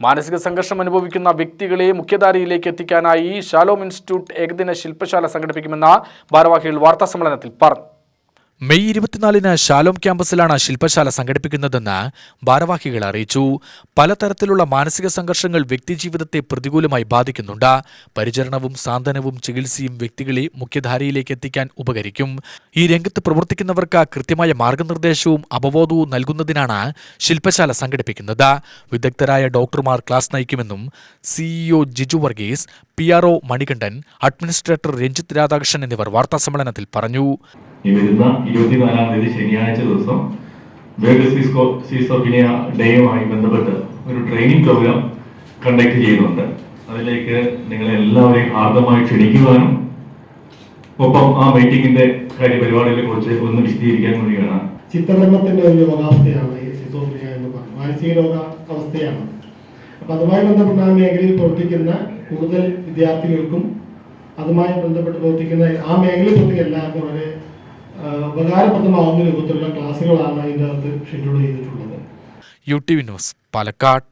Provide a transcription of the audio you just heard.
മാനസിക സംഘർഷം അനുഭവിക്കുന്ന വ്യക്തികളെ മുഖ്യധാരയിലേക്ക് എത്തിക്കാനായി ഷാലോം ഇൻസ്റ്റിറ്റ്യൂട്ട് ഏകദിന ശില്പശാല സംഘടിപ്പിക്കുമെന്ന് ഭാരവാഹികൾ വാർത്താസമ്മേളനത്തിൽ പറഞ്ഞു. മെയ് ഇരുപത്തിനാലിന് ഷാലോം ക്യാമ്പസിലാണ് ശില്പശാല സംഘടിപ്പിക്കുന്നതെന്ന് ഭാരവാഹികൾ അറിയിച്ചു. പലതരത്തിലുള്ള മാനസിക സംഘർഷങ്ങൾ വ്യക്തിജീവിതത്തെ പ്രതികൂലമായി ബാധിക്കുന്നുണ്ട്. പരിചരണവും സാന്ത്വനവും ചികിത്സയും വ്യക്തികളെ മുഖ്യധാരയിലേക്ക് എത്തിക്കാൻ ഉപകരിക്കും. ഈ രംഗത്ത് പ്രവർത്തിക്കുന്നവർക്ക് കൃത്യമായ മാർഗനിർദ്ദേശവും അവബോധവും നൽകുന്നതിനാണ് ശില്പശാല സംഘടിപ്പിക്കുന്നത്. വിദഗ്ധരായ ഡോക്ടർമാർ class നയിക്കുമെന്നും CEO Jiju Varghese P R O Manikandan administrator Ranjith Radhakrishnan എന്നിവർ വാർത്താസമ്മേളനത്തിൽ പറഞ്ഞു. ഈ വരുന്ന ഇരുപത്തിനാലാം തീയതി ശനിയാഴ്ച ദിവസം വേൾഡ് സീസ്കോ സീസോഫിനിയ ഡേയുമായി ബന്ധപ്പെട്ട് ഒരു ട്രെയിനിങ് പ്രോഗ്രാം കണ്ടക്ട് ചെയ്യുന്നുണ്ട്. അതിലേക്ക് നിങ്ങളെ എല്ലാവരെയും ക്ഷണിക്കുവാനും ഒപ്പം ആ മീറ്റിംഗിന്റെ കാര്യപരിപാടികളെ കുറിച്ച് ഒന്ന് വിശദീകരിക്കാൻ വേണ്ടിയാണ് ചിത്തഭ്രമത്തിന്റെ ഒരു രോഗാവസ്ഥയാണ് ഈ എന്ന് പറയുന്നത്. മാനസിക രോഗ അവസ്ഥയാണ് അപ്പൊ അതുമായി ബന്ധപ്പെട്ട ആ മേഖലയിൽ പ്രവർത്തിക്കുന്ന കൂടുതൽ വിദ്യാർത്ഥികൾക്കും അതുമായി ബന്ധപ്പെട്ട് പ്രവർത്തിക്കുന്ന ആ മേഖലയിൽ പ്രവർത്തിക്കുന്ന എല്ലാവർക്കും വളരെ ഉപകാരപ്രദമാവുന്ന രൂപത്തിലുള്ള ക്ലാസ്സുകളാണ് ഇതിന്റെ അകത്ത് ഷെഡ്യൂൾ ചെയ്തിട്ടുള്ളത്. U T V news Palakkad.